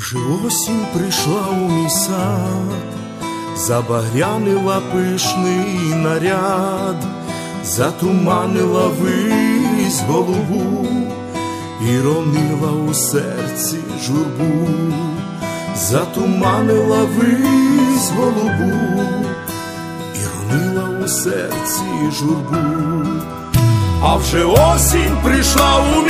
вже осінь прийшла у мій сад, забагрянила пишний наряд, затуманила вись голову і ронила у серці журбу, затуманила вись голубу і ронила у серці журбу. А вже осінь прийшла у мій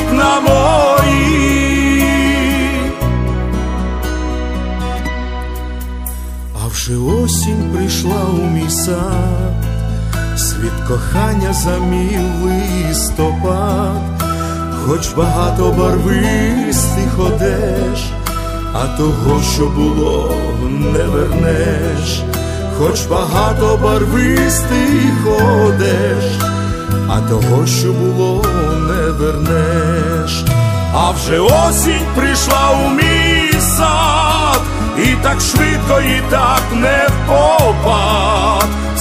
прийшла у мій сад, світ кохання замів листопад, хоч багато барвистих одеж, а того, що було, не вернеш, хоч багато барвистих одеж, а того, що було, не вернеш. А вже осінь прийшла у мій сад, і так швидко, і так не впопад.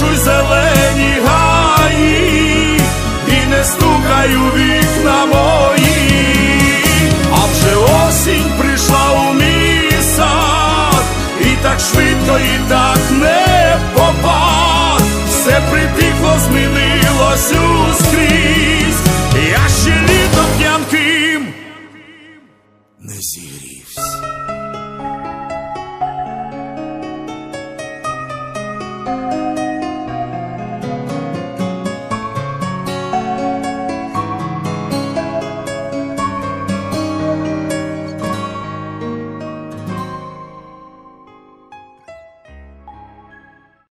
обтрушуй зелені гаї, і не стукай у вікна мої, а вже осінь прийшла у мій і так швидко, і так не попад, все притихло, змінилось ускрізь, я ще літом п'янким не зігрівся.